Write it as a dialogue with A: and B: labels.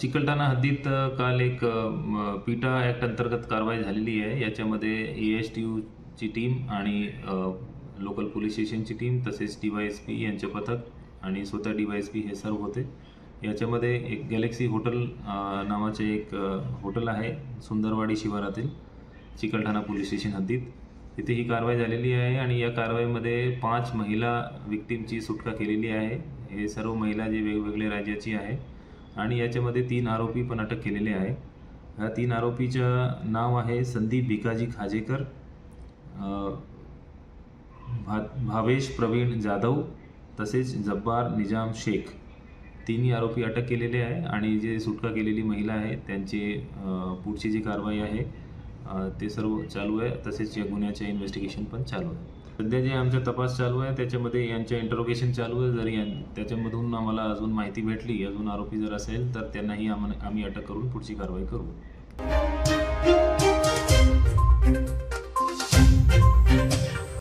A: चिकलठाणा हद्दीत काल एक पीटा म, ॲक्ट अंतर्गत कारवाई झालेली आहे. याच्यामध्ये ए एस टी यूची टीम आणि लोकल पोलीस स्टेशनची टीम तसेच डी वाय एस पी यांचे पथक आणि स्वतः डी वाय एस पी हे सर्व होते. याच्यामध्ये एक गॅलेक्सी हॉटेल नावाचे एक हॉटेल आहे सुंदरवाडी शिवारातील चिकलठाणा पोलीस स्टेशन हद्दीत. तिथे ही कारवाई झालेली आहे आणि या कारवाईमध्ये पाच महिला विक्टीमची सुटका केलेली आहे. हे सर्व महिला जे वेगवेगळ्या राज्याची आहे आणि याच्यामध्ये तीन आरोपी पण अटक केलेले आहे. ह्या तीन आरोपीचं नाव आहे संदीप भिकाजी खाजेकर भा भावेश प्रवीण जाधव तसेच जब्बार निजाम शेख. तिन्ही आरोपी अटक केलेले आहे आणि जे सुटका केलेली महिला आहे त्यांचे पुढची जी कारवाई आहे ते सर्व चालू आहे. तसेच या गुन्ह्याचे इन्व्हेस्टिगेशन पण चालू आहे. सध्या जे आमचा तपास चालू आहे त्याच्यामध्ये यांच्या इंटरोगेशन चालू आहे. जरी यां त्याच्यामधून आम्हाला अजून माहिती भेटली अजून आरोपी जर असेल तर त्यांनाही आम्हाला आम्ही अटक करून पुढची कारवाई करू.